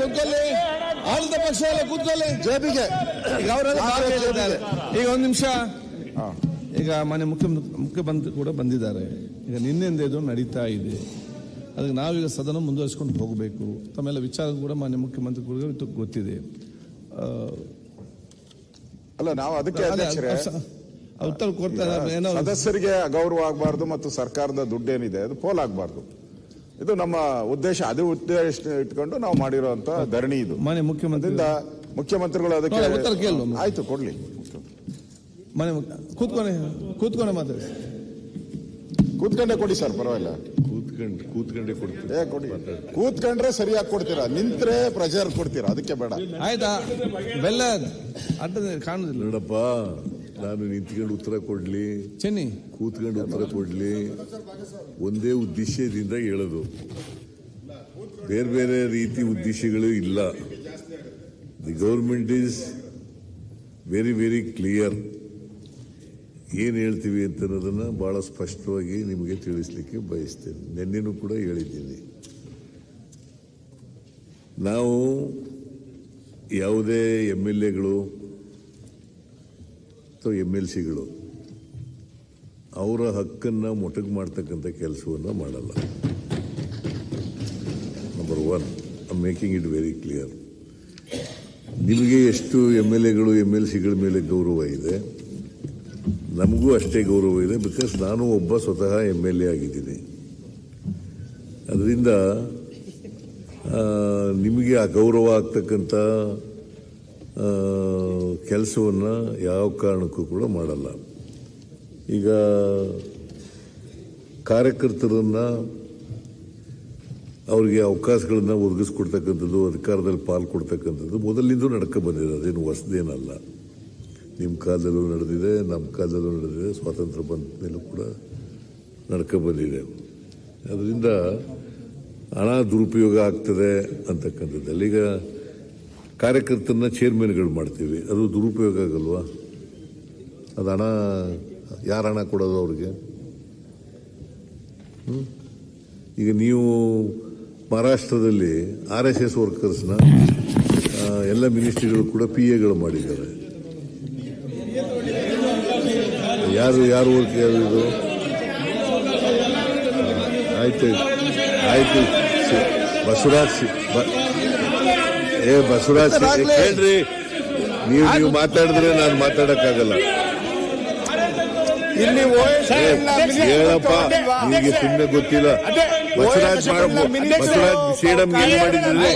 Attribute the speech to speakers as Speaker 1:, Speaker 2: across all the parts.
Speaker 1: ಕೂತ್ಕೊಳ್ಳಿ. ಆಳಿದ ಪಕ್ಷ ಎಲ್ಲ ಕೂತ್ಕೊಳ್ಳಿ.
Speaker 2: ಜೇಬಿಗೆ
Speaker 1: ಈಗ ಅವರೆಲ್ಲ ಈಗ ಒಂದು ನಿಮಿಷ. ಈಗ ಮನೆ ಮುಖ್ಯ ಮುಖ್ಯಮಂತ್ರಿ ಕೂಡ ಬಂದಿದ್ದಾರೆ. ಈಗ ನಿನ್ನೆಯಿಂದ ಇದು ನಡೀತಾ ಇದೆ. ಅದಕ್ಕೆ ನಾವೀಗ ಸದನ ಮುಂದುವರಿಸ್ಕೊಂಡು ಹೋಗಬೇಕು. ತಮ್ಮೆಲ್ಲ ವಿಚಾರ ಕೂಡ ಮಾನ್ಯ ಮುಖ್ಯಮಂತ್ರಿ ಕೂಡ ಇದು ಗೊತ್ತಿದೆ. ಆ,
Speaker 2: ಅಲ್ಲ ನಾವು ಅದಕ್ಕೆ
Speaker 1: ಅದೇ, ಉತ್ತರ ಕೊಡ್ತಾ ಏನೋ
Speaker 2: ಸದಸ್ಯರಿಗೆ ಗೌರವ ಆಗಬಾರ್ದು ಮತ್ತು ಸರ್ಕಾರದ ದುಡ್ಡೇನಿದೆ ಅದು ಪೋಲ್ ಆಗಬಾರ್ದು. ಇದು ನಮ್ಮ ಉದ್ದೇಶ ಅದೇ ಉದ್ದೇಶ ಇಟ್ಕೊಂಡು ನಾವು ಮಾಡಿರುವಂತ ಧರಣಿ ಇದು.
Speaker 1: ಮನೆ ಮುಖ್ಯಮಂತ್ರಿ
Speaker 2: ಮುಖ್ಯಮಂತ್ರಿಗಳು ಅದಕ್ಕೆ
Speaker 1: ಉತ್ತರ ಕೇಳು.
Speaker 2: ಆಯ್ತು ಕೊಡ್ಲಿ.
Speaker 1: ಮನೆ ಮುಖ್ಯ- ಕೂತ್ಕೊಂಡೆ ಕೂತ್ಕೊಂಡೆ ಮಾತಾಡಿ.
Speaker 2: ಕೂತ್ಕೊಂಡೆ ಕೊಡಿ ಸರ್ ಪರವಾಗಿಲ್ಲ.
Speaker 3: ಕೂತ್ಕೊಂಡು ಕೂತ್ಕೊಂಡೆ ಕೊಡ್ತೀನಿ.
Speaker 2: ಏ ಕೊಡಿ. ಕೂತ್ಕೊಂಡ್ರೆ ಸರಿಯಾಗಿ ಕೊಡ್ತೀರಾ? ನಿಂತ್ರೆ ಪ್ರೆಷರ್ ಕೊಡ್ತೀರಾ? ಅದಕ್ಕೆ ಬೇಡ.
Speaker 1: ಆಯ್ತಾ? ಬೆಲ್ಲ ಅಂತ ಕಾಣುದಿಲ್ಲ.
Speaker 3: ನೋಡಪ್ಪ. ನಾನು ನಿಂತ್ಕೊಂಡು ಉತ್ತರ ಕೊಡ್ಲಿ.
Speaker 1: ಚೆನ್ನಿ.
Speaker 3: ಕೂತ್ಕೊಂಡು ಉತ್ತರ ಕೊಡ್ಲಿ. ಒಂದೇ ಉದ್ದೇಶದಿಂದ ಹೇಳೋದು. ಬೇರೆ ಬೇರೆ ರೀತಿ ಉದ್ದೇಶಗಳು ಇಲ್ಲ. The government is very very clear ಏನು ಹೇಳ್ತೀವಿ ಅಂತ ಅನ್ನೋದನ್ನ ಬಹಳ ಸ್ಪಷ್ಟವಾಗಿ ನಿಮಗೆ ತಿಳಿಸ್ಲಿಕ್ಕೆ ಬಯಸ್ತೇನೆ. ನಿನ್ನೆನೂ ಕೂಡ ಹೇಳಿದ್ದೀನಿ. ನಾವು ಯಾವುದೇ ಎಂ ಎಲ್ ಎಗಳು ಅಥವಾ ಎಂ ಎಲ್ ಸಿಗಳು ಅವರ ಹಕ್ಕನ್ನು ಮೊಟಕು ಮಾಡ್ತಕ್ಕಂಥ ಕೆಲಸವನ್ನು ಮಾಡಲ್ಲ. Number one making it very clear ನಿಮಗೆ ಎಷ್ಟು ಎಂ ಎಲ್ ಎಗಳು ಎಂ ಎಲ್ ಸಿಗಳ ಮೇಲೆ ಗೌರವ ಇದೆ, ನಮಗೂ ಅಷ್ಟೇ ಗೌರವ ಇದೆ ಬಿಕಾಸ್ ನಾನು ಒಬ್ಬ ಸ್ವತಃ ಎಂ ಎಲ್ ಎ ಆಗಿದ್ದೀನಿ. ಅದರಿಂದ ನಿಮಗೆ ಆ ಗೌರವ ಆಗ್ತಕ್ಕಂಥ ಕೆಲಸವನ್ನು ಯಾವ ಕಾರಣಕ್ಕೂ ಕೂಡ ಮಾಡಲ್ಲ. ಈಗ ಕಾರ್ಯಕರ್ತರನ್ನು ಅವರಿಗೆ ಅವಕಾಶಗಳನ್ನು ಒದಗಿಸ್ಕೊಡ್ತಕ್ಕಂಥದ್ದು, ಅಧಿಕಾರದಲ್ಲಿ ಪಾಲು ಕೊಡ್ತಕ್ಕಂಥದ್ದು ಮೊದಲಿಂದ ನಡ್ಕೊ ಬಂದಿದೆ. ಅದೇನು ಹೊಸದೇನಲ್ಲ. ನಿಮ್ಮ ಕಾಲದಲ್ಲೂ ನಡೆದಿದೆ ನಮ್ಮ ಕಾಲದಲ್ಲೂ ನಡೆದಿದೆ, ಸ್ವಾತಂತ್ರ್ಯ ಬಂದ ಮೇಲೂ ಕೂಡ ನಡ್ಕೊ ಬಂದಿದೆ. ಅದರಿಂದ ಹಣ ದುರುಪಯೋಗ ಆಗ್ತದೆ ಅಂತಕ್ಕಂಥದ್ದಲ್ಲಿ. ಈಗ ಕಾರ್ಯಕರ್ತರನ್ನ ಚೇರ್ಮನ್ಗಳು ಮಾಡ್ತೀವಿ. ಅದು ದುರುಪಯೋಗ ಆಗಲ್ವಾ? ಅದು ಹಣ, ಯಾರು ಹಣ ಕೊಡೋದು ಅವ್ರಿಗೆ? ಈಗ ನೀವು ಮಹಾರಾಷ್ಟ್ರದಲ್ಲಿ ಆರ್ ಎಸ್ ಎಸ್ ವರ್ಕರ್ಸ್ನ ಎಲ್ಲ ಮಿನಿಸ್ಟ್ರಿಗಳು ಕೂಡ ಪಿ ಎಗಳು ಮಾಡಿದ್ದಾರೆ. ಯಾರು ಯಾರು ವರ್ಕ್ ಯಾರು ಇದು? ಆಯ್ತು ಆಯ್ತು. ಬಸವರಾಜ್ ಏ ಬಸವರಾಜ್ ಹೇಳ್ರಿ. ನೀವು ನೀವು ಮಾತಾಡಿದ್ರೆ ನಾನು ಮಾತಾಡಕ್ಕಾಗಲ್ಲ.
Speaker 2: ಇಲ್ಲಿ
Speaker 3: ಹೇಳಪ್ಪ ನಿಮಗೆ ಸುಮ್ಮನೆ ಗೊತ್ತಿಲ್ಲ. ಬಸವರಾಜ್ ಮಾಡ- ಬಸವರಾಜ್ ಸೇಡಂ ಏನ್ ಮಾಡಿದ್ರೆ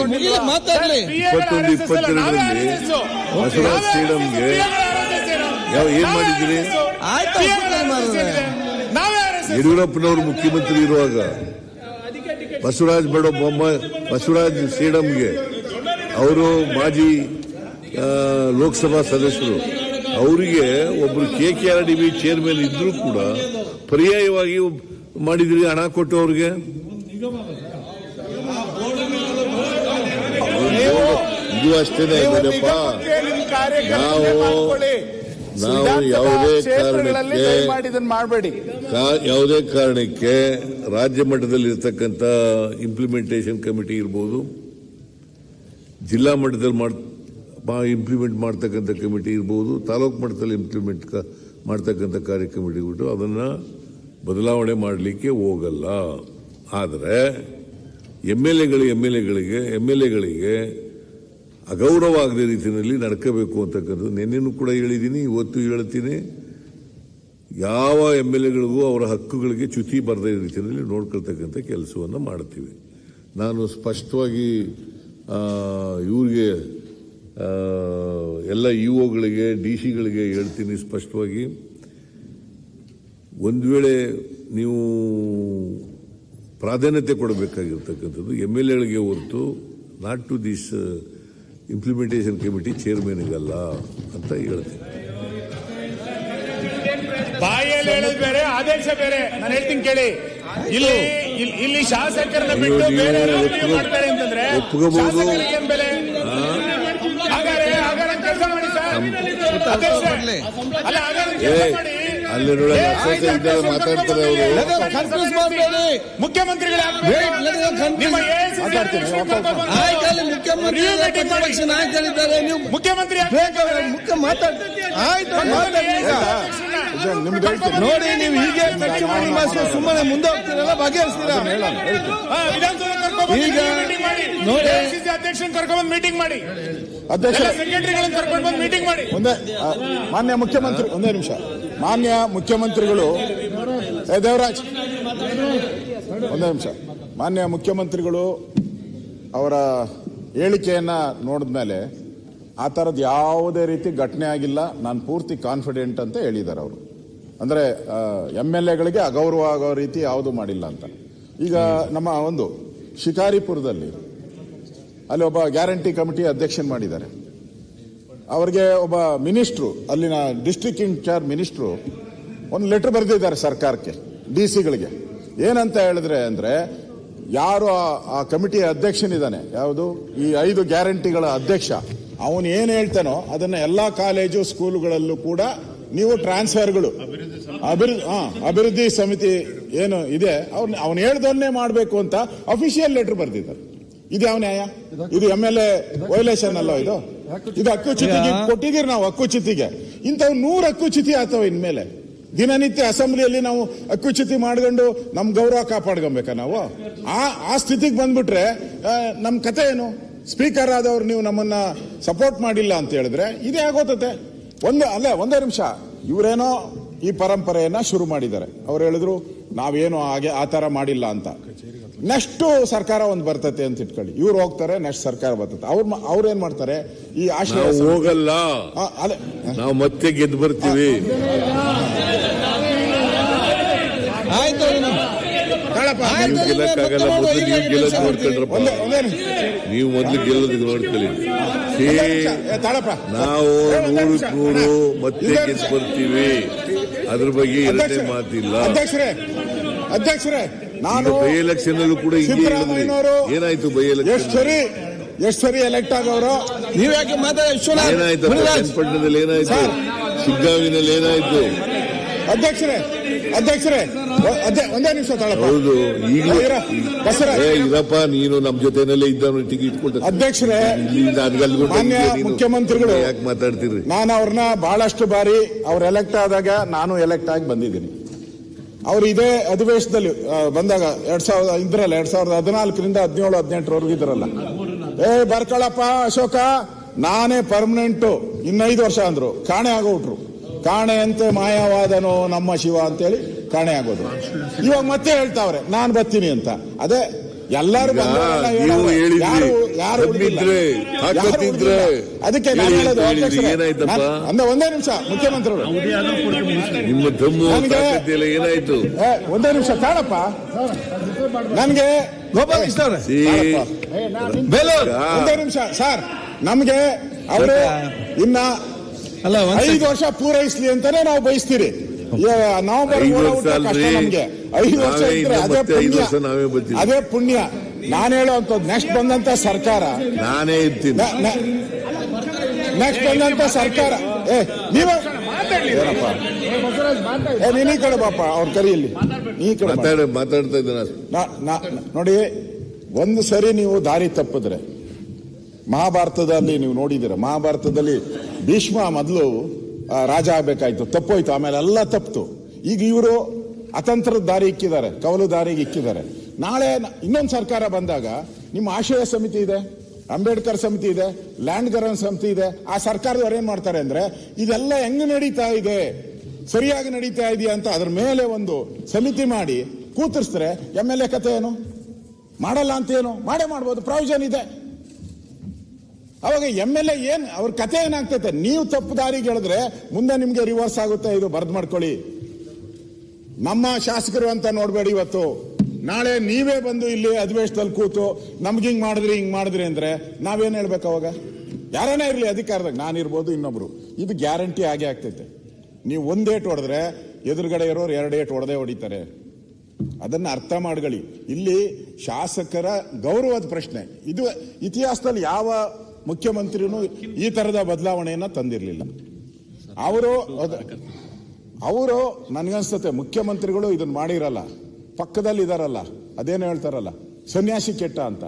Speaker 3: ಇಪ್ಪತ್ತೊಂದು ಇಪ್ಪತ್ತೆರಡರಲ್ಲಿ ಬಸವರಾಜ್ ಶ್ರೀಡಮ್ಗೆ ಯಾವ ಏನ್ ಮಾಡಿದ್ರಿ. ಯಡಿಯೂರಪ್ಪನವರು ಮುಖ್ಯಮಂತ್ರಿ ಇರುವಾಗ ಬಸವರಾಜ್ ಬೇಡ ಬೊಮ್ಮ ಬಸವರಾಜ್ ಸೇಡಂಗೆ ಅವರು ಮಾಜಿ ಲೋಕಸಭಾ ಸದಸ್ಯರು ಅವರಿಗೆ ಒಬ್ರು K K R D B chairman ಇದ್ರೂ ಕೂಡ ಪರ್ಯಾಯವಾಗಿ ಮಾಡಿದ್ರಿ ಹಣ ಕೊಟ್ಟು ಅವ್ರಿಗೆ? ಇದು ಅಷ್ಟೇನೆ ನಾವು ನಾವು ಯಾವುದೇ ಕಾರಣಕ್ಕೆ
Speaker 2: ಮಾಡಬೇಡಿ.
Speaker 3: ಯಾವುದೇ ಕಾರಣಕ್ಕೆ ರಾಜ್ಯ ಮಟ್ಟದಲ್ಲಿ ಇರ್ತಕ್ಕಂಥ ಇಂಪ್ಲಿಮೆಂಟೇಷನ್ ಕಮಿಟಿ ಇರ್ಬೋದು ಜಿಲ್ಲಾ ಮಟ್ಟದಲ್ಲಿ ಮಾಡ್ ಇಂಪ್ಲಿಮೆಂಟ್ ಮಾಡ್ತಕ್ಕಂಥ ಕಮಿಟಿ ಇರ್ಬೋದು, ತಾಲೂಕು ಮಟ್ಟದಲ್ಲಿ ಇಂಪ್ಲಿಮೆಂಟ್ ಮಾಡ್ತಕ್ಕಂಥ ಕಾರ್ಯ ಬಿಟ್ಟು ಅದನ್ನು ಬದಲಾವಣೆ ಮಾಡಲಿಕ್ಕೆ ಹೋಗಲ್ಲ. ಆದರೆ, ಎಂ ಎಲ್ ಎಗಳು, ಎಂ ಎಲ್ ಎಗಳಿಗೆ, ಎಂ ಎಲ್ ಎಗಳಿಗೆ ಅಗೌರವ ಆಗದ ರೀತಿಯಲ್ಲಿ ನಡ್ಕೋಬೇಕು ಅಂತಕ್ಕಂಥದ್ದು ನಿನ್ನೆನೂ ಕೂಡ ಹೇಳಿದ್ದೀನಿ, ಇವತ್ತು ಹೇಳ್ತೀನಿ. ಯಾವ ಎಂ ಎಲ್ ಎಗಳಿಗೂ ಅವರ ಹಕ್ಕುಗಳಿಗೆ ಚ್ಯುತಿ ಬರದ ರೀತಿಯಲ್ಲಿ ನೋಡ್ಕೊಳ್ತಕ್ಕಂಥ ಕೆಲಸವನ್ನು ಮಾಡ್ತೀವಿ. ನಾನು ಸ್ಪಷ್ಟವಾಗಿ ಇವ್ರಿಗೆ ಎಲ್ಲ ಇ ಒಗಳಿಗೆ, ಡಿ ಸಿಗಳಿಗೆ ಹೇಳ್ತೀನಿ ಸ್ಪಷ್ಟವಾಗಿ. ಒಂದು ವೇಳೆ ನೀವು ಪ್ರಾಧಾನ್ಯತೆ ಕೊಡಬೇಕಾಗಿರ್ತಕ್ಕಂಥದ್ದು ಎಂ ಎಲ್ ಎಗಳಿಗೆ ಹೊರತು not to this implementation committee ಚೇರ್ಮನ್ಗಲ್ಲ ಅಂತ ಹೇಳ್ತೀನಿ.
Speaker 4: ಬಾಯಲ್ಲಿ ಹೇಳೋದು ಬೇರೆ, ಆದೇಶ ಬೇರೆ. ನಾನು ಹೇಳ್ತೀನಿ ಕೇಳಿ. ಇಲ್ಲಿ ಇಲ್ಲಿ- ಇಲ್ಲಿ ಶಾಸಕರನ್ನ ಬಿಟ್ಟು ಬೇರೆ
Speaker 3: ರಾಜಕೀಯ
Speaker 4: ಮಾಡ್ತಾರೆ ಅಂತಂದ್ರೆ
Speaker 3: ಒಪ್ಕೋಬಹುದು.
Speaker 4: ಶಾಸಕರಿಗೆ ಏನ್ ಬೆಲೆ? ಹಾಗಾದ್ರೆ ಹಾಗಾದ್ರೆ ಕೆಲಸ ಮಾಡಿ ಸರ್. ಅಧ್ಯಕ್ಷ, ಅಲ್ಲ ಹಾಗಾದ್ರೆ
Speaker 3: ಏ
Speaker 4: ಕೆಲಸ ಮಾಡಿ.
Speaker 3: ಅಲ್ಲಿ ನೋಡ ಇದ್ದಾರೆ ಮಾತಾಡ್ತಾರೆ ಅವರು.
Speaker 4: ಮುಖ್ಯಮಂತ್ರಿಗಳೇ ಮಾತಾಡ್ತೀನಿ
Speaker 1: ಮುಖ್ಯಮಂತ್ರಿ ಆಯ್ತು ಮಾತಾಡಿ ನೋಡಿ ನೀವು ಹೀಗೆ ಖರ್ಚು ಮಾಡಿ ಮಾಸ್ಕೊ ಸುಮ್ಮನೆ ಮುಂದೆ ಹೋಗ್ತೀರಲ್ಲ ಬಗೆಹರಿಸ್ತೀರಾ ಈಗ ನೋಡಿ.
Speaker 4: ಅಧ್ಯಕ್ಷನ್ ಕರ್ಕೊಂಡ್ಬಂದು ಮೀಟಿಂಗ್ ಮಾಡಿ.
Speaker 2: ಅಧ್ಯಕ್ಷ
Speaker 4: ಸೆಕ್ರೆಟರಿಗಳನ್ನ ಕರ್ಕೊಂಡು ಬಂದು ಮೀಟಿಂಗ್ ಮಾಡಿ.
Speaker 2: ಒಂದೇ ಮಾನ್ಯ ಮುಖ್ಯಮಂತ್ರಿ ಒಂದೇ ನಿಮಿಷ. ಮಾನ್ಯ ಮುಖ್ಯಮಂತ್ರಿಗಳು ಏ ದೇವರಾಜ್ ಒಂದೇ ನಿಮಿಷ. ಮಾನ್ಯ ಮುಖ್ಯಮಂತ್ರಿಗಳು ಅವರ ಹೇಳಿಕೆಯನ್ನ ನೋಡಿದ್ಮೇಲೆ ಆ ಥರದ್ದು ಯಾವುದೇ ರೀತಿ ಘಟನೆ ಆಗಿಲ್ಲ ನಾನು ಪೂರ್ತಿ ಕಾನ್ಫಿಡೆಂಟ್ ಅಂತ ಹೇಳಿದ್ದಾರೆ ಅವರು. ಅಂದರೆ ಎಂ ಎಲ್ ಎಗಳಿಗೆ ಅಗೌರವ ಆಗೋ ರೀತಿ ಯಾವುದು ಮಾಡಿಲ್ಲ ಅಂತ. ಈಗ ನಮ್ಮ ಒಂದು ಶಿಕಾರಿಪುರದಲ್ಲಿ ಅಲ್ಲಿ ಒಬ್ಬ ಗ್ಯಾರಂಟಿ ಕಮಿಟಿ ಅಧ್ಯಕ್ಷನ್ ಮಾಡಿದ್ದಾರೆ. ಅವರಿಗೆ ಒಬ್ಬ ಮಿನಿಸ್ಟ್ರು, ಅಲ್ಲಿನ ಡಿಸ್ಟ್ರಿಕ್ಟ್ ಇನ್ಚಾರ್ಜ್ ಮಿನಿಸ್ಟ್ರು ಒಂದು ಲೆಟರ್ ಬರೆದಿದ್ದಾರೆ ಸರ್ಕಾರಕ್ಕೆ, ಡಿ ಸಿಗಳಿಗೆ. ಏನಂತ ಹೇಳಿದ್ರೆ ಅಂದರೆ, ಯಾರು ಆ- ಕಮಿಟಿಯ ಅಧ್ಯಕ್ಷನಿದ್ದಾನೆ? ಯಾವುದು? ಈ ಐದು ಗ್ಯಾರಂಟಿಗಳ ಅಧ್ಯಕ್ಷ. ಅವನು ಏನು ಹೇಳ್ತಾನೋ ಅದನ್ನು ಎಲ್ಲ ಕಾಲೇಜು, ಸ್ಕೂಲುಗಳಲ್ಲೂ ಕೂಡ ನೀವು ಟ್ರಾನ್ಸ್ಫರ್ಗಳು ಅಭಿವೃದ್ಧಿ ಹಾ ಅಭಿವೃದ್ಧಿ ಸಮಿತಿ ಏನು ಇದೆ ಅವ್ನ ಅವನು ಹೇಳ್ದೊನ್ನೇ ಮಾಡಬೇಕು ಅಂತ ಅಫಿಷಿಯಲ್ ಲೆಟರ್ ಬರ್ದಿದ್ದಾರೆ. ಇದು ಯಾವ ನ್ಯಾಯ? ಇದು ಎಂ ಎಲ್ ಎ ವೈಲೇಷನ್ ಅಲ್ಲ ಇದು? ಇದು ಹಕ್ಕುಚ್ಯುತಿಗೆ ಕೊಟ್ಟಿದ್ದೀರಿ ನಾವು ಹಕ್ಕುಚ್ಯುತಿಗೆ ಇಂಥವು ನೂರು ಹಕ್ಕುಚ್ಯುತಿ ಆತವ ಇನ್ಮೇಲೆ. ದಿನನಿತ್ಯ ಅಸೆಂಬ್ಲಿಯಲ್ಲಿ ನಾವು ಹಕ್ಕುಚ್ಯುತಿ ಮಾಡ್ಕೊಂಡು ನಮ್ ಗೌರವ ಕಾಪಾಡ್ಕೊಬೇಕಾ ನಾವು? ಆ ಆ ಸ್ಥಿತಿಗೆ ಬಂದ್ಬಿಟ್ರೆ ಆ, ನಮ್ ಕತೆ ಏನು? ಸ್ಪೀಕರ್ ಆದವ್ರು ನೀವು ನಮ್ಮನ್ನ ಸಪೋರ್ಟ್ ಮಾಡಿಲ್ಲ ಅಂತ ಹೇಳಿದ್ರೆ ಇದೇ ಆಗೋತತೆ. ಒಂದೇ ಅಲ್ಲೇ ಒಂದೇ ನಿಮಿಷ. ಇವರೇನೋ ಈ ಪರಂಪರೆಯನ್ನ ಶುರು ಮಾಡಿದ್ದಾರೆ. ಅವ್ರು ಹೇಳಿದ್ರು ನಾವೇನು ಹಾಗೆ ಆ ತರ ಮಾಡಿಲ್ಲ ಅಂತ. ನೆಕ್ಸ್ಟ್ ಸರ್ಕಾರ ಒಂದು ಬರ್ತತೆ ಅಂತ ಇಟ್ಕೊಳ್ಳಿ. ಇವ್ರು ಹೋಗ್ತಾರೆ ನೆಕ್ಸ್ಟ್ ಸರ್ಕಾರ ಬರ್ತದೆ ಅವ್ರ ಅವ್ರೇನ್ ಏನ್ ಮಾಡ್ತಾರೆ ಈ ಆಶ್ರಯ
Speaker 3: ಹೋಗಲ್ಲ.
Speaker 2: ಅದೇ.
Speaker 3: ನಾವು ಮತ್ತೆ ಗೆದ್ದು ಬರ್ತೀವಿ.
Speaker 1: ನೀವು.
Speaker 3: ಗೆಲ್ಲೋದು ನೋಡ್ಕೊಳ್ಳಿ.
Speaker 2: ತಾಳಪ್ಪ.
Speaker 3: ನಾವು
Speaker 2: ಮೂರು
Speaker 3: ನೂರಕ್ಕೆ ನೂರು ಮತ್ತೆ ಗೆದ್ದು ಬರ್ತೀವಿ ಅದ್ರ ಬಗ್ಗೆ ಎರಡನೇ ಮಾತಿಲ್ಲ.
Speaker 2: ಅಧ್ಯಕ್ಷರೇ ಅಧ್ಯಕ್ಷರೇ ನಾನು
Speaker 3: ಬೈ ಎಲೆಕ್ಷನ್ ಅಲ್ಲೂ ಕೂಡ ಏನಾಯ್ತು ಬೈ
Speaker 2: ಎಷ್ಟು
Speaker 3: ಎಲೆಕ್ಷನ್
Speaker 2: ಸರಿ ಎಷ್ಟು ಸರಿ ಎಲೆಕ್ಟ್
Speaker 1: ಆಗೋರು ನೀವ್ಯಾಕೆ ಮಾತಾಡ
Speaker 3: ಏನಾಯ್ತು? ಏನಾಯ್ತು. ಶಿಗ್ಗಾವಿನಲ್ಲಿ ಏನಾಯ್ತು?
Speaker 2: ಅಧ್ಯಕ್ಷರೇ ಅಧ್ಯಕ್ಷರೇ ಒಂದೇ ನಿಮಿಷ ತಾಳಪ್ಪ.
Speaker 3: ಹೌದು ಇರಪ್ಪ ನೀನು ನಮ್ ಜೊತೆನಲ್ಲೇ ಇದ್ದವ್ರು ಟಿಕೆಟ್
Speaker 2: ಅಧ್ಯಕ್ಷರೇ ಮಾನ್ಯ ಮುಖ್ಯಮಂತ್ರಿಗಳು.
Speaker 3: ಯಾಕೆ ಮಾತಾಡ್ತೀರಿ
Speaker 2: ನಾನು ಅವ್ರನ್ನ ಬಹಳಷ್ಟು ಬಾರಿ ಅವ್ರು ಎಲೆಕ್ಟ್ ಆದಾಗ ನಾನು ಎಲೆಕ್ಟ್ ಆಗಿ ಬಂದಿದ್ದೀನಿ. ಅವರು ಇದೇ ಅಧಿವೇಶನದಲ್ಲಿ ಬಂದಾಗ ಎರಡ್ ಸಾವಿರದ ಇದ್ರಲ್ಲ ಎರಡ್ ಸಾವಿರದ ಹದಿನಾಲ್ಕರಿಂದ ಹದಿನೇಳು ಹದಿನೆಂಟರವರೆಗೂ ಇದ್ರಲ್ಲ ಏ ಬರ್ಕೊಳಪ್ಪ ಅಶೋಕ ನಾನೇ ಪರ್ಮನೆಂಟ್ ಇನ್ನೈದು ವರ್ಷ ಅಂದ್ರು ಕಾಣೆ ಆಗೋಟ್ರು. ಕಾಣೆಯಂತೆ ಮಾಯಾವಾದನೋ ನಮ್ಮ ಶಿವ ಅಂತೇಳಿ ಕಾಣೆ ಆಗೋದು ಇವಾಗ ಮತ್ತೆ ಹೇಳ್ತಾವ್ರೆ ನಾನ್ ಬರ್ತೀನಿ ಅಂತ. ಅದೇ ಎಲ್ಲರೂ. ಅದಕ್ಕೆ ಅಂದ ಒಂದೇ ನಿಮಿಷ ಮುಖ್ಯಮಂತ್ರಿಗಳು
Speaker 3: ಏನಾಯ್ತು?
Speaker 2: ಒಂದೇ ನಿಮಿಷ ತಾಳಪ್ಪ. ನನ್ಗೆ
Speaker 1: ಗೋಪಾಲ
Speaker 2: ಒಂದೇ ನಿಮಿಷ ಸರ್. ನಮ್ಗೆ ಅವರು ಇನ್ನ
Speaker 1: ಅಲ್ಲ
Speaker 2: ಐದು ವರ್ಷ ಪೂರೈಸಲಿ ಅಂತಾನೆ ನಾವು ಬಯಸ್ತೀರಿ. ನವಂಬರ್
Speaker 3: ಐದು ವರ್ಷ
Speaker 2: ಹುಟ್ಟೋ ನಮ್ಗೆ. ಐದು ವರ್ಷ
Speaker 3: ನಾವೇ
Speaker 2: ಇದ್ರೆ ಅದೇ ಪುಣ್ಯ.
Speaker 3: ವರ್ಷ ನಾವೇ ಬರ್ತೀವಿ.
Speaker 2: ಅದೇ ಪುಣ್ಯ. ನಾನು ಹೇಳೋಂಥದ್ದು ನೆಕ್ಸ್ಟ್ ಬಂದಂತ ಸರ್ಕಾರ.
Speaker 3: ನಾನೇ ಇರ್ತೀನಿ.
Speaker 2: ನೆಕ್ಸ್ಟ್ ಬಂದಂತ ಸರ್ಕಾರ. ಏ ನೀವ ಏನಪ್ಪ? ನೀನ್ ಈ ಕಡೆ ಬಾಪ ಅವ್ರ ಕರಿ ಇಲ್ಲಿ. ನೀ ಈ ಕಡೆ
Speaker 3: ಮಾತಾಡ ಮಾತಾಡ್ತಾ ಇದ್ದೀರಾ?
Speaker 2: ನಾ- ನಾ- ನೋಡಿ ಒಂದು ಸರಿ ನೀವು ದಾರಿ ತಪ್ಪಿದ್ರೆ ಮಹಾಭಾರತದಲ್ಲಿ ನೀವು ನೋಡಿದಿರ ಮಹಾಭಾರತದಲ್ಲಿ ಭೀಷ್ಮ ಮೊದಲು ರಾಜ ಆಗಬೇಕಾಯ್ತು, ತಪ್ಪೋಯ್ತು, ಆಮೇಲೆ ಎಲ್ಲ ತಪ್ಪಿತು ಈಗ ಇವರು ಅತಂತ್ರದ ದಾರಿ ಇಕ್ಕಿದ್ದಾರೆ, ಕವಲು ದಾರಿಗೆ ಇಕ್ಕಿದ್ದಾರೆ. ನಾಳೆ ಇನ್ನೊಂದು ಸರ್ಕಾರ ಬಂದಾಗ ನಿಮ್ಮ ಆಶಯ ಸಮಿತಿ ಇದೆ, ಅಂಬೇಡ್ಕರ್ ಸಮಿತಿ ಇದೆ, ಲ್ಯಾಂಡ್ ಗರನ್ ಸಮಿತಿ ಇದೆ, ಆ ಸರ್ಕಾರದವ್ರು ಏನ್ ಮಾಡ್ತಾರೆ ಅಂದ್ರೆ, ಇದೆಲ್ಲ ಹೆಂಗ್ ನಡೀತಾ ಇದೆ, ಸರಿಯಾಗಿ ನಡೀತಾ ಇದೆಯಾ ಅಂತ ಅದ್ರ ಮೇಲೆ ಒಂದು ಸಮಿತಿ ಮಾಡಿ ಕೂತಿರ್ಸ್ತಾರೆ. ಎಂ ಎಲ್ ಎ ಕತೆ ಏನು? ಮಾಡಲ್ಲ ಅಂತ ಏನು? ಮಾಡೇ ಮಾಡ್ಬೋದು ಪ್ರಾವಿಷನ್ ಇದೆ. ಅವಾಗ ಎಂ ಎಲ್ ಎ ಏನ್, ಅವ್ರ ಕತೆ ಏನಾಗ್ತೈತೆ? ನೀವು ತಪ್ಪು ದಾರಿಗೆ ಹೇಳಿದ್ರೆ ಮುಂದೆ ನಿಮ್ಗೆ ರಿವರ್ಸ್ ಆಗುತ್ತೆ, ಇದು ಬರ್ದ್ ಮಾಡ್ಕೊಳ್ಳಿ. ನಮ್ಮ ಶಾಸಕರು ಅಂತ ನೋಡ್ಬೇಡಿ ಇವತ್ತು. ನಾಳೆ ನೀವೇ ಬಂದು ಇಲ್ಲಿ ಅಧಿವೇಶನದಲ್ಲಿ ಕೂತು ನಮ್ಗೆ ಹಿಂಗ್ ಮಾಡಿದ್ರಿ ಹಿಂಗ್ ಮಾಡಿದ್ರಿ ಅಂದ್ರೆ ನಾವೇನ್ ಹೇಳ್ಬೇಕು ಅವಾಗ? ಯಾರನೇ ಇರ್ಲಿ ಅಧಿಕಾರದಾಗ? ನಾನಿರ್ಬೋದು ಇನ್ನೊಬ್ರು. ಇದು ಗ್ಯಾರಂಟಿ ಆಗೇ ಆಗ್ತೈತೆ. ನೀವು ಒಂದೇಟ್ ಹೊಡೆದ್ರೆ ಎದುರುಗಡೆ ಇರೋರು ಎರಡು ಏಟ್ ಹೊಡೆದೇ ಹೊಡಿತಾರೆ. ಅದನ್ನ ಅರ್ಥ ಮಾಡ್ಕೊಳ್ಳಿ. ಇಲ್ಲಿ ಶಾಸಕರ ಗೌರವದ ಪ್ರಶ್ನೆ. ಇದು ಇತಿಹಾಸದಲ್ಲಿ ಯಾವ ಮುಖ್ಯಮಂತ್ರಿನೂ ಈ ತರದ ಬದಲಾವಣೆಯನ್ನ ತಂದಿರಲಿಲ್ಲ. ಅವರು ಅವರು ನನಗನ್ಸುತ್ತೆ ಮುಖ್ಯಮಂತ್ರಿಗಳು ಇದನ್ನ ಮಾಡಿರಲ್ಲ ಪಕ್ಕದಲ್ಲಿ ಇದಾರಲ್ಲ ಅದೇನು ಹೇಳ್ತಾರಲ್ಲ ಸನ್ಯಾಸಿ ಕೆಟ್ಟ ಅಂತ.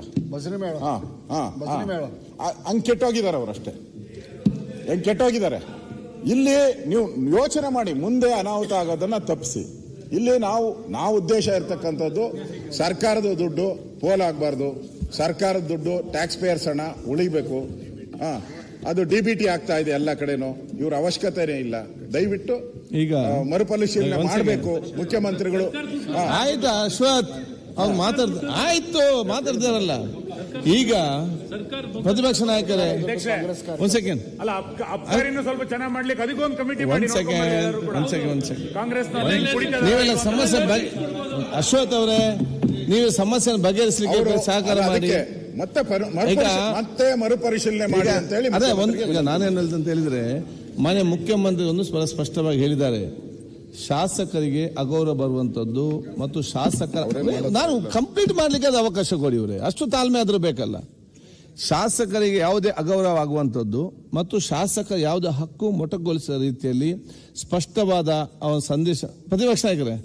Speaker 2: ಹಾ ಹಾ. ಹಂಗೆ ಕೆಟ್ಟೋಗಿದ್ದಾರೆ ಅವರಷ್ಟೇ ಹೆಂಗ್ ಕೆಟ್ಟೋಗಿದ್ದಾರೆ ಇಲ್ಲಿ ನೀವು ಯೋಚನೆ ಮಾಡಿ ಮುಂದೆ ಅನಾಹುತ ಆಗೋದನ್ನ ತಪ್ಪಿಸಿ. ಇಲ್ಲಿ ನಾವು ನಾವು ಉದ್ದೇಶ ಇರ್ತಕ್ಕಂಥದ್ದು ಸರ್ಕಾರದ ದುಡ್ಡು ಪೋಲಾಗಬಾರ್ದು ಸರ್ಕಾರದ ದುಡ್ಡು ಟ್ಯಾಕ್ಸ್ ಪೇಯರ್ಸ್ ಹಣ ಉಳಿಬೇಕು. ಹಾ ಅದು ಡಿ ಬಿ ಟಿ ಆಗ್ತಾ ಇದೆ ಎಲ್ಲ ಕಡೆನೂ. ಇವ್ರ ಅವಶ್ಯಕತೆನೇ ಇಲ್ಲ. ದಯವಿಟ್ಟು
Speaker 1: ಈಗ
Speaker 2: ಮರುಪರಿಶೀಲನೆ ಮಾಡಬೇಕು ಮುಖ್ಯಮಂತ್ರಿಗಳು.
Speaker 1: ಆಯ್ತು ಅಶ್ವಥ್? ಅವ್ರು ಮಾತಾಡ್ ಆಯ್ತು ಮಾತಾಡ್ತಾರಲ್ಲ ಈಗ ಪ್ರತಿಪಕ್ಷ ನಾಯಕರೇ ಒಂದ್ ಸೆಕೆಂಡ್.
Speaker 4: ಅಲ್ಲ ಸ್ವಲ್ಪ ಚೆನ್ನಾಗಿ ಮಾಡ್ಲಿಕ್ಕೆ ಅದಕ್ಕೊಂದು ಕಮಿಟಿ ಮಾಡಿ
Speaker 1: ಒಂದ್ ಸೆಕೆಂಡ್ ಒಂದ್ ಸೆಕೆಂಡ್ ಒಂದ್ ಸೆಕೆಂಡ್.
Speaker 4: ಕಾಂಗ್ರೆಸ್
Speaker 1: ನೀವೆಲ್ಲ ಸಮಸ್ಯೆ ಅಶ್ವಥ್ ಅವರೇ ನೀವು ಸಮಸ್ಯೆ ಬಗೆಹರಿಸಲಿಕ್ಕೆ ಸಹಕಾರ ಮಾಡಿ.
Speaker 2: ಮತ್ತೆ ಮತ್ತೆ ಮರುಪರಿಶೀಲನೆ ಮಾಡಿ ಅಂತ ಹೇಳಿ
Speaker 1: ಅದೇ ಒಂದು ನಾನೇನ್ ಹೇಳ್ದೆ ಅಂತ ಹೇಳಿದ್ರೆ ಮನೆ ಮುಖ್ಯಮಂತ್ರಿ ಒಂದು ಸ್ಪ- ಸ್ಪಷ್ಟವಾಗಿ ಹೇಳಿದ್ದಾರೆ. ಶಾಸಕರಿಗೆ ಅಗೌರವ ಬರುವಂತದ್ದು ಮತ್ತು ಶಾಸಕರ ನಾನು ಕಂಪ್ಲೀಟ್ ಮಾಡ್ಲಿಕ್ಕೆ ಅದು ಅವಕಾಶ ಕೊಡಿ ಇವರೇ. ಅಷ್ಟು ತಾಳ್ಮೆ ಆದ್ರೂ ಬೇಕಲ್ಲ. ಶಾಸಕರಿಗೆ ಯಾವುದೇ ಅಗೌರವ ಆಗುವಂಥದ್ದು ಮತ್ತು ಶಾಸಕ ಯಾವುದೇ ಹಕ್ಕು ಮೊಟಕುಗೊಳಿಸಿದ ರೀತಿಯಲ್ಲಿ ಸ್ಪಷ್ಟವಾದ ಅವನ ಸಂದೇಶ ಪ್ರತಿಪಕ್ಷ ನಾಯಕರೇ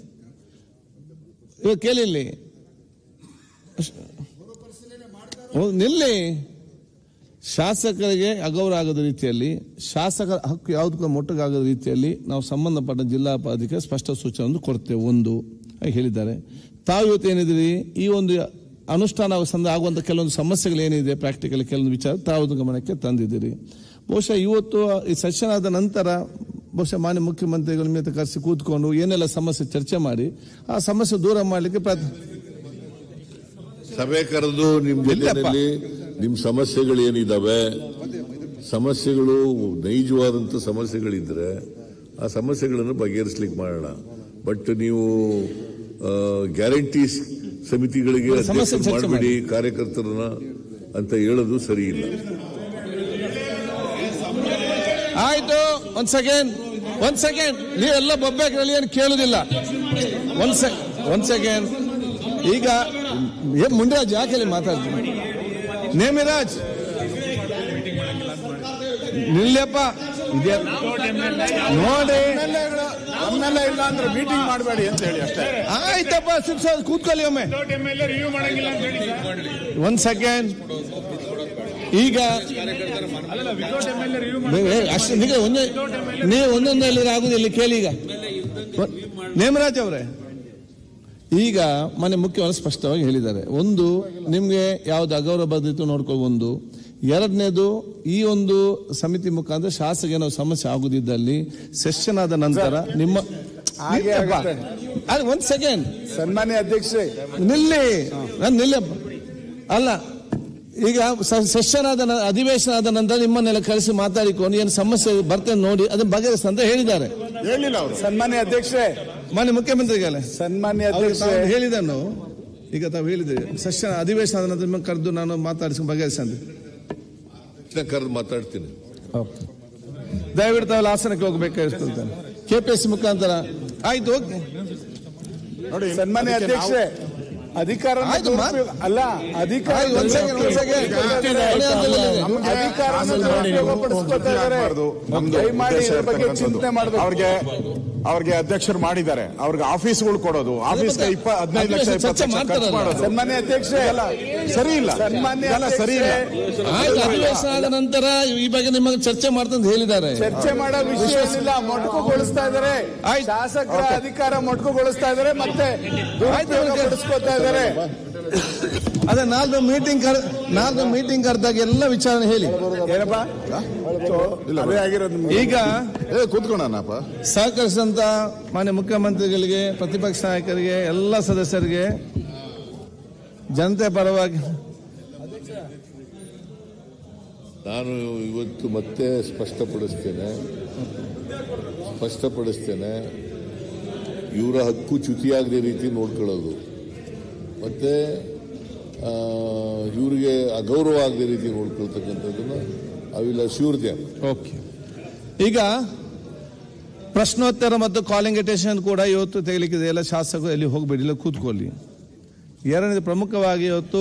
Speaker 1: ಇವಾಗ ಕೇಳಿ ಇಲ್ಲಿ ಹೌದು, ನಿಲ್ಲಿ ಶಾಸಕರಿಗೆ ಅಗೌರವ ಆಗದ ರೀತಿಯಲ್ಲಿ, ಶಾಸಕರ ಹಕ್ಕು ಯಾವುದಕ್ಕೂ ಮೊಟ್ಟಗಾಗದ ರೀತಿಯಲ್ಲಿ ನಾವು ಸಂಬಂಧಪಟ್ಟ ಜಿಲ್ಲಾ ಅಧಿಕಾರಿ ಸ್ಪಷ್ಟ ಸೂಚನೆ ಕೊಡ್ತೇವೆ. ಒಂದು ಹೇಳಿದ್ದಾರೆ. ತಾವು ಇವತ್ತು ಏನಿದ್ದೀರಿ? ಈ ಒಂದು ಅನುಷ್ಠಾನ ಸಂದ, ಆಗುವಂತ ಕೆಲವೊಂದು ಸಮಸ್ಯೆಗಳು ಏನಿದೆ? ಪ್ರಾಕ್ಟಿಕಲ್ ಕೆಲವೊಂದು ವಿಚಾರ ತಾವು ಗಮನಕ್ಕೆ ತಂದಿದ್ದೀರಿ. ಬಹುಶಃ ಇವತ್ತು ಈ ಸೆಷನ್ ಆದ ನಂತರ ಬಹುಶಃ ಮಾನ್ಯ ಮುಖ್ಯಮಂತ್ರಿಗಳ ಮೇಲೆ ಕರೆಸಿ ಕೂತ್ಕೊಂಡು ಏನೆಲ್ಲ ಸಮಸ್ಯೆ ಚರ್ಚೆ ಮಾಡಿ, ಆ ಸಮಸ್ಯೆ ದೂರ ಮಾಡಲಿಕ್ಕೆ ಪ್ರಯತ್ನ
Speaker 3: ಸಭೆ ಕರೆದು ನಿಮ್ ಜಿಲ್ಲೆಯಲ್ಲಿ ನಿಮ್ ಸಮಸ್ಯೆಗಳು ಏನಿದಾವೆ ಸಮಸ್ಯೆಗಳು ನೈಜವಾದಂತ ಸಮಸ್ಯೆಗಳಿದ್ರೆ ಆ ಸಮಸ್ಯೆಗಳನ್ನು ಬಗೆಹರಿಸ್ಲಿಕ್ಕೆ ಮಾಡೋಣ. ಬಟ್ ನೀವು ಗ್ಯಾರಂಟಿ ಸಮಿತಿಗಳಿಗೆ ಮಾಡಬೇಡಿ ಕಾರ್ಯಕರ್ತರನ್ನ ಅಂತ ಹೇಳೋದು ಸರಿ ಇಲ್ಲ.
Speaker 1: ಆಯ್ತು ಒಂದ್ ಸೆಕೆಂಡ್ ಒಂದ್ ಸೆಕೆಂಡ್. ನೀವೆಲ್ಲ ಬೊಬ್ಬೆಗಳಲ್ಲಿ ಏನು ಕೇಳುದಿಲ್ಲ. ಒಂದ್ ಸೆ ಒಂದ್ ಸೆಕೆಂಡ್. ಈಗ ಏ ಮುಂಡರಾಜ್ ಯಾಕೆ ಮಾತಾಡ್ತೀನಿ ನೇಮಿರಾಜ್! ನಿಲ್ಲಪ್ಪ ಇದೆ ನೋಡಿ!
Speaker 2: ನಮ್ಮೆಲ್ಲ ಇಲ್ಲ ಅಂದ್ರೆ ಮೀಟಿಂಗ್ ಮಾಡಬೇಡಿ ಅಂತ ಹೇಳಿ ಅಷ್ಟೇ.
Speaker 1: ಆಯ್ತಪ್ಪ ಸಿಪ್ಸ ಕೂತ್ಕೊಳ್ಳಿ ಒಮ್ಮೆ.
Speaker 4: ಎಂ ಎಲ್ ರಿವ್ಯೂ ಮಾಡಂಗಿಲ್ಲ ಅಂತ ಹೇಳಿ ಸರ್.
Speaker 1: ಒಂದ್ ಸೆಕೆಂಡ್ ಈಗ ಅಷ್ಟೇ ಒಂದೇ ನೀವು ಒಂದೊಂದು ಹೇಳಿದ್ರೆ ಆಗುದಿಲ್ಲ ಕೇಳಿ ಈಗ. ನೇಮರಾಜ್ ಅವರೇ. ಈಗ ಮನೆ ಮುಖ್ಯವಾಗಿ ಸ್ಪಷ್ಟವಾಗಿ ಹೇಳಿದ್ದಾರೆ. ಒಂದು ನಿಮಗೆ ಯಾವ್ದು ಅಗೌರವ ಬಂದಿತ್ತು ನೋಡ್ಕೊ ಒಂದು. ಎರಡನೇದು ಈ ಒಂದು ಸಮಿತಿ ಮುಖಾಂತರ ಶಾಸಕ ಏನೋ ಸಮಸ್ಯೆ ಆಗುದಿದ್ದಲ್ಲಿ ಸೆಷನ್ ಆದ ನಂತರ ನಿಮ್ಮ ಒಂದ್ ಸೆಕೆಂಡ್
Speaker 2: ಸನ್ಮಾನ್ಯ ಅಧ್ಯಕ್ಷರೇ.
Speaker 1: ನಿಲ್ಲಿ. ನಾನು ನಿಲ್ಲಪ್ಪ. ಅಲ್ಲ ಈಗ ಸೆಷನ್ ಆದ ಅಧಿವೇಶನ ಆದ ನಂತರ ನಿಮ್ಮನ್ನೆಲ್ಲ ಕರೆಸಿ ಮಾತಾಡಿಕೊಂಡು ಏನು ಸಮಸ್ಯೆ ಬರ್ತೇನೆ ನೋಡಿ ಅದನ್ನ ಬಗೆಹರಿಸ ಅಂತ ಹೇಳಿದ್ದಾರೆ.
Speaker 2: ಸನ್ಮಾನ್ಯ ಅಧ್ಯಕ್ಷರೇ
Speaker 1: ಮಾನ್ಯ ಮುಖ್ಯಮಂತ್ರಿಗಳೇ
Speaker 2: ಸನ್ಮಾನ್ಯ
Speaker 1: ಹೇಳಿದನು ಈಗ ತಾವು ಹೇಳಿದ್ರಿ ಸೆಷನ್ ಅಧಿವೇಶನ ಆದ ನಂತರ ಕರೆದು ನಾನು ಮಾತಾಡಿಸಿ ಬಗೆಹರಿಸಂದ್ರೆ
Speaker 3: ಕರೆದು ಮಾತಾಡ್ತೀನಿ.
Speaker 1: ದಯವಿಟ್ಟು ತಾವು ಹಾಸನಕ್ಕೆ ಕೆ ಪಿ ಕೆಪಿಎಸ್ಸಿ ಮುಖಾಂತರ. ಆಯ್ತು ಓಕೆ
Speaker 2: ನೋಡಿ
Speaker 5: ಸನ್ಮಾನ್ಯ
Speaker 2: ಅಧ್ಯಕ್ಷರೇ
Speaker 5: ಅಧ್ಯಕ್ಷೆ ಅಧಿಕಾರ ಅಲ್ಲ ಅಧಿಕಾರ ಅಧಿಕಾರ ಬಗ್ಗೆ ಚಿಂತನೆ ಮಾಡಬೇಕು.
Speaker 2: ಅವ್ರಿಗೆ ಅವ್ರಿಗೆ ಅಧ್ಯಕ್ಷರು ಮಾಡಿದ್ದಾರೆ. ಅವ್ರಿಗೆ ಆಫೀಸ್ಗಳು ಕೊಡೋದು. ಆಫೀಸ್ ಇಪ್ಪ ಹದಿನೈದು ಲಕ್ಷ ಇಪ್ಪತ್ತು ಲಕ್ಷ ಖರ್ಚು. ಮಾಡೋದು.
Speaker 5: ಸನ್ಮಾನ್ಯ ಅಧ್ಯಕ್ಷೆ
Speaker 2: ಅಲ್ಲ ಸರಿ ಇಲ್ಲ.
Speaker 5: ಸನ್ಮಾನ್ಯ
Speaker 2: ಸರಿ ಇಲ್ಲ.
Speaker 1: ಆಯ್ತು ಅಧಿವೇಶನ ಆದ ನಂತರ ಈ ಬಗ್ಗೆ ನಿಮಗೆ ಚರ್ಚೆ ಮಾಡ್ತಂತ ಹೇಳಿದ್ದಾರೆ.
Speaker 5: ಚರ್ಚೆ ಮಾಡೋ ವಿಷಯ ಇಲ್ಲ ಮೊಟಕುಗೊಳಿಸ್ತಾ ಇದಾರೆ
Speaker 1: ಆಯ್ತು.
Speaker 5: ಶಾಸಕರ ಅಧಿಕಾರ ಮೊಟಕುಗೊಳಿಸ್ತಾ ಇದಾರೆ ಮತ್ತೆ ದುರುಪಯೋಗ ಪಡಿಸ್ಕೊತಾ ಇದಾರೆ
Speaker 1: ಅದೇ ನಾಲ್ಕು ಮೀಟಿಂಗ್ ಕರ್ ನಾಲ್ಕು ಮೀಟಿಂಗ್ ಕರೆದಾಗ ಎಲ್ಲ ವಿಚಾರಣೆ ಹೇಳಿ.
Speaker 5: ಏನಪ್ಪ?
Speaker 2: ಇಲ್ಲ
Speaker 5: ಅದೇ ಆಗಿರೋದು
Speaker 1: ಈಗ
Speaker 2: ಏ ಕೂತ್ಕೊಳ್ಳೋಣಪ್ಪ
Speaker 1: ಸಹಕರಿಸಿದಂತ ಮಾನ್ಯ ಮುಖ್ಯಮಂತ್ರಿಗಳಿಗೆ ಪ್ರತಿಪಕ್ಷ ನಾಯಕರಿಗೆ ಎಲ್ಲ ಸದಸ್ಯರಿಗೆ ಜನತೆ ಪರವಾಗಿ.
Speaker 3: ನಾನು ಇವತ್ತು ಮತ್ತೆ ಸ್ಪಷ್ಟಪಡಿಸ್ತೇನೆ. ಸ್ಪಷ್ಟಪಡಿಸ್ತೇನೆ. ಇವರ ಹಕ್ಕು ಚ್ಯುತಿಯಾಗದ ರೀತಿ ನೋಡ್ಕೊಳ್ಳೋದು. ಮತ್ತೆ ಇವರಿಗೆ ಅಗೌರವ ಆಗದ ರೀತಿ ನೋಡ್ಕೊಳ್ತಕ್ಕಂಥದ್ದನ್ನ ಅವಿಲ್ಲ ದೆಮ್
Speaker 1: ಓಕೆ ಈಗ ಪ್ರಶ್ನೋತ್ತರ ಮತ್ತು ಕಾಲಿಂಗ್ ಅಟೆನ್ಷನ್ ಕೂಡ ಇವತ್ತು ತೆಗಲಿಕ್ಕಿದೆ. ಎಲ್ಲ ಶಾಸಕರು ಎಲ್ಲಿ ಹೋಗಬೇಡಿ, ಇಲ್ಲ ಕೂತ್ಕೊಳ್ಳಿ. ಎರಡನೇದು ಪ್ರಮುಖವಾಗಿ ಇವತ್ತು